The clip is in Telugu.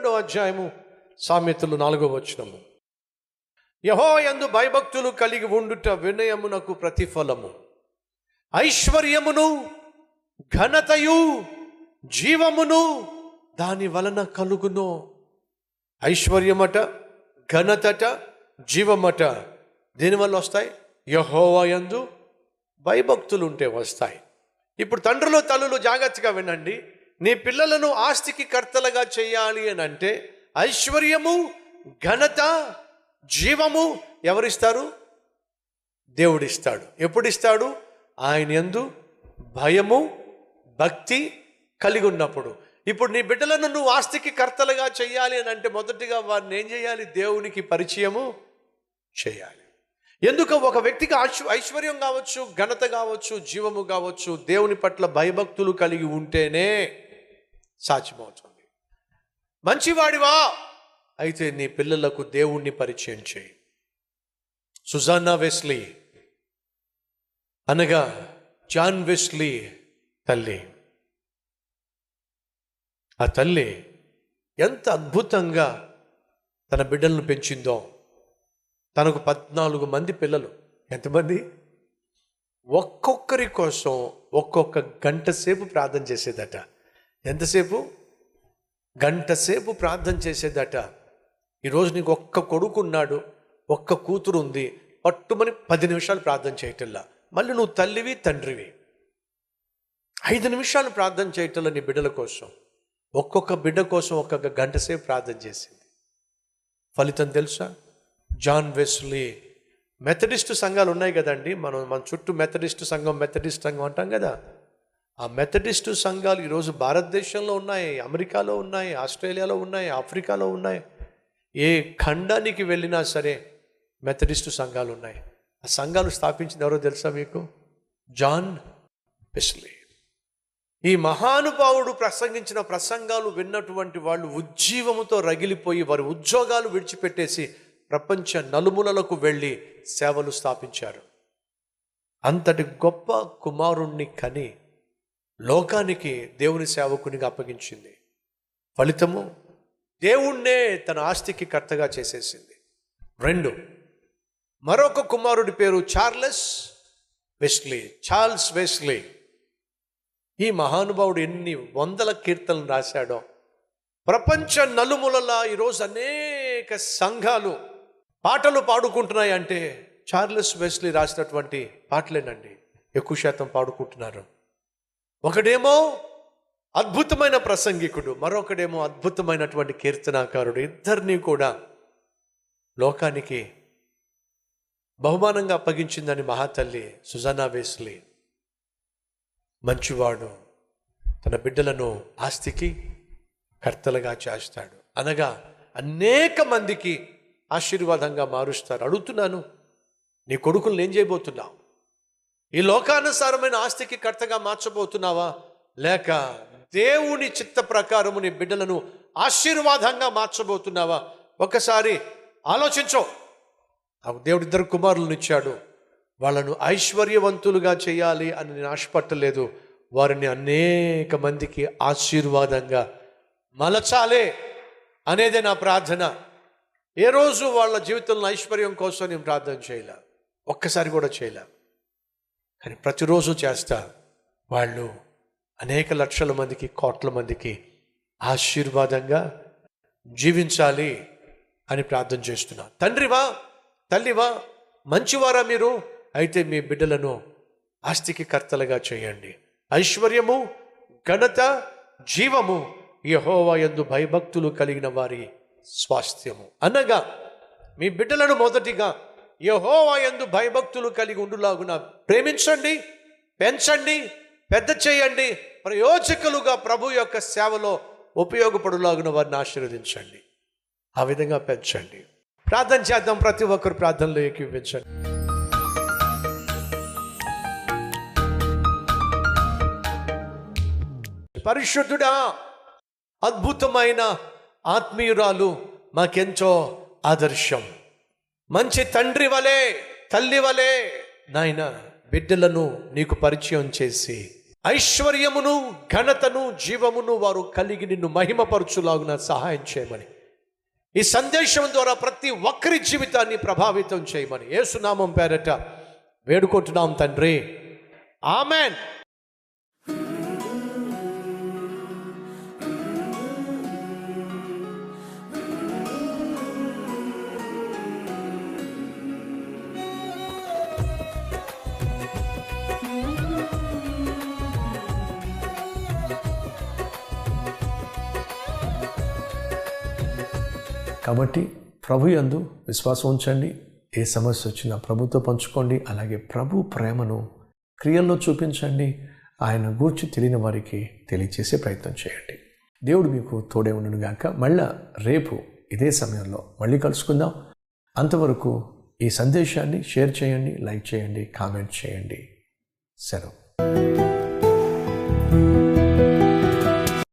రెండో అధ్యాయము సామెతలు నాలుగో వచనము. యహో యందు భయభక్తులు కలిగి ఉండుట వినయమునకు ప్రతిఫలము. ఐశ్వర్యమును ఘనతయు జీవమును దాని వలన కలుగును. ఐశ్వర్యమట ఘనతట జీవమట దేనివల్ల వస్తాయి? యహోవయందు భయభక్తులు ఉంటే వస్తాయి. ఇప్పుడు తండ్రులు తల్లులు జాగ్రత్తగా వినండి. నీ పిల్లలను ఆస్తికి కర్తలుగా చేయాలి అని అంటే ఐశ్వర్యము ఘనత జీవము ఎవరిస్తారు? దేవుడిస్తాడు. ఎప్పుడిస్తాడు? ఆయన ఎందు భయము భక్తి కలిగి ఉన్నప్పుడు. ఇప్పుడు నీ బిడ్డలను నువ్వు ఆస్తికి కర్తలుగా చేయాలి అని అంటే మొదటిగా వారిని ఏం చేయాలి? దేవునికి పరిచయము చేయాలి. ఎందుకు ఒక వ్యక్తికి ఐశ్వర్యం కావచ్చు ఘనత కావచ్చు జీవము కావచ్చు దేవుని పట్ల భయభక్తులు కలిగి ఉంటేనే సాధ్యమవుతుంది మంచివాడివా! అయితే నీ పిల్లలకు దేవుణ్ణి పరిచయం చేయి. Susanna Wesley. అనగా జాన్ వెస్లీ తల్లి. ఆ తల్లి ఎంత అద్భుతంగా తన బిడ్డలను పెంచిందో. తనకు పద్నాలుగు మంది పిల్లలు. ఎంతమంది? ఒక్కొక్కరి కోసం ఒక్కొక్క గంట సేపు ప్రార్థన చేసేదట. ఎంతసేపు? గంట సేపు ప్రార్థన చేసేదట. ఈరోజు నీకు ఒక్క కొడుకున్నాడు ఒక్క కూతురు ఉంది పట్టుమని పది నిమిషాలు ప్రార్థన చేయటంలా. మళ్ళీ నువ్వు తల్లివి తండ్రివి. ఐదు నిమిషాలు ప్రార్థన చేయటంలో నీ బిడ్డల కోసం. ఒక్కొక్క బిడ్డ కోసం ఒక్కొక్క గంట సేపు ప్రార్థన చేసింది. ఫలితం తెలుసా? John Wesley. మెథడిస్ట్ సంఘాలు ఉన్నాయి కదండి. మనం మన చుట్టూ మెథడిస్ట్ సంఘం మెథడిస్ట్ సంఘం అంటాం కదా. ఆ మెథడిస్టు సంఘాలు ఈరోజు భారతదేశంలో ఉన్నాయి అమెరికాలో ఉన్నాయి ఆస్ట్రేలియాలో ఉన్నాయి ఆఫ్రికాలో ఉన్నాయి. ఏ ఖండానికి వెళ్ళినా సరే మెథడిస్ట్ సంఘాలు ఉన్నాయి. ఆ సంఘాలు స్థాపించిన ఎవరో తెలుసా మీకు? జాన్ పెస్లీ ఈ మహానుభావుడు ప్రసంగించిన ప్రసంగాలు విన్నటువంటి వాళ్ళు ఉజ్జీవముతో రగిలిపోయి వారి ఉద్యోగాలు విడిచిపెట్టేసి ప్రపంచ నలుమూలలకు వెళ్ళి సేవలు స్థాపించారు. అంతటి గొప్ప కుమారుణ్ణి కని లోకానికి దేవుని సేవకునిగా అప్పగించింది. ఫలితము దేవుణ్ణే తన ఆస్తికి కర్తగా చేసేసింది. రెండు మరొక కుమారుడి పేరు చార్లెస్ వెస్లీ చార్ల్స్ వెస్లీ. ఈ మహానుభావుడు ఎన్ని వందల కీర్తనలు రాశాడో. ప్రపంచ నలుమూలలా ఈరోజు అనేక సంఘాలు పాటలు పాడుకుంటున్నాయి అంటే చార్లెస్ వెస్లీ రాసినటువంటి పాటలేనండి. ఎక్కువ శాతం పాడుకుంటున్నారు. ఒకడేమో అద్భుతమైన ప్రసంగికుడు మరొకడేమో అద్భుతమైనటువంటి కీర్తనాకారుడు. ఇద్దరిని కూడా లోకానికి బహుమానంగా అప్పగించిందని మహాతల్లి సుజానా వేస్లీ మంచివాడు. తన బిడ్డలను ఆస్తికి కర్తలుగా చేస్తాడు. అనగా అనేక మందికి ఆశీర్వాదంగా మారుస్తారు. అడుగుతున్నాను నీ కొడుకులను ఏం చేయబోతున్నావు? ఈ లోకానుసారమైన ఆస్తికి కర్తగా మార్చబోతున్నావా? లేక దేవుని చిత్త ప్రకారము నీ బిడ్డలను ఆశీర్వాదంగా మార్చబోతున్నావా? ఒకసారి ఆలోచించో. దేవుడు ఇద్దరు కుమారులను ఇచ్చాడు వాళ్ళను ఐశ్వర్యవంతులుగా చేయాలి అని నేను ఆశపట్టలేదు. వారిని అనేక మందికి ఆశీర్వాదంగా మలచాలే అనేదే నా ప్రార్థన. ఏ రోజు వాళ్ళ జీవితంలో ఐశ్వర్యం కోసం నేను ప్రార్థన చేయలే? ఒక్కసారి కూడా చేయలే? కానీ ప్రతిరోజు చేస్తా. వాళ్ళు అనేక లక్షల మందికి కోట్ల మందికి ఆశీర్వాదంగా జీవించాలి అని ప్రార్థన చేస్తున్నాను తండ్రివా తల్లివా మంచివారా మీరు? అయితే మీ బిడ్డలను ఆస్తికి కర్తలుగా చేయండి. ఐశ్వర్యము ఘనత జీవము యహోవా యందు భయభక్తులు కలిగిన వారి స్వాస్థ్యము. అనగా మీ బిడ్డలను మొదటిగా యహోవా యందు భయభక్తులు కలిగి ఉండులాగున ప్రేమించండి పెంచండి పెద్ద చేయండి ప్రయోజకులుగా ప్రభు యొక్క సేవలో ఉపయోగపడులాగున వారిని ఆశీర్వదించండి. ఆ విధంగా పెంచండి. ప్రార్థన చేద్దాం ప్రతి ఒక్కరు ప్రార్థనలో ఏకీవించండి పరిశుద్ధుడా అద్భుతమైన ఆత్మీయురాలు మాకెంతో ఆదర్శం. మంచి తండ్రి వలె తల్లి వలె. నాయన బిడ్డలను నీకు పరిచయం చేసి ఐశ్వర్యమును ఘనతను జీవమును వారు కలిగి నిన్ను మహిమపరచులాగున సహాయం చేయమని. ఈ సందేశం ద్వారా ప్రతి ఒక్కరి జీవితాన్ని ప్రభావితం చేయమని. ఏసునామం పేరట వేడుకుంటున్నాం తండ్రి. ఆమెన్. కాబట్టి ప్రభు యందు విశ్వాసం ఉంచండి. ఏ సమస్య వచ్చినా ప్రభుతో పంచుకోండి. అలాగే ప్రభు ప్రేమను క్రియల్లో చూపించండి. ఆయన గూర్చి తెలియని వారికి తెలియచేసే ప్రయత్నం చేయండి. దేవుడు మీకు తోడే ఉండను గాక. మళ్ళా రేపు ఇదే సమయంలో మళ్ళీ కలుసుకుందాం. అంతవరకు ఈ సందేశాన్ని షేర్ చేయండి లైక్ చేయండి కామెంట్ చేయండి. సెలవు.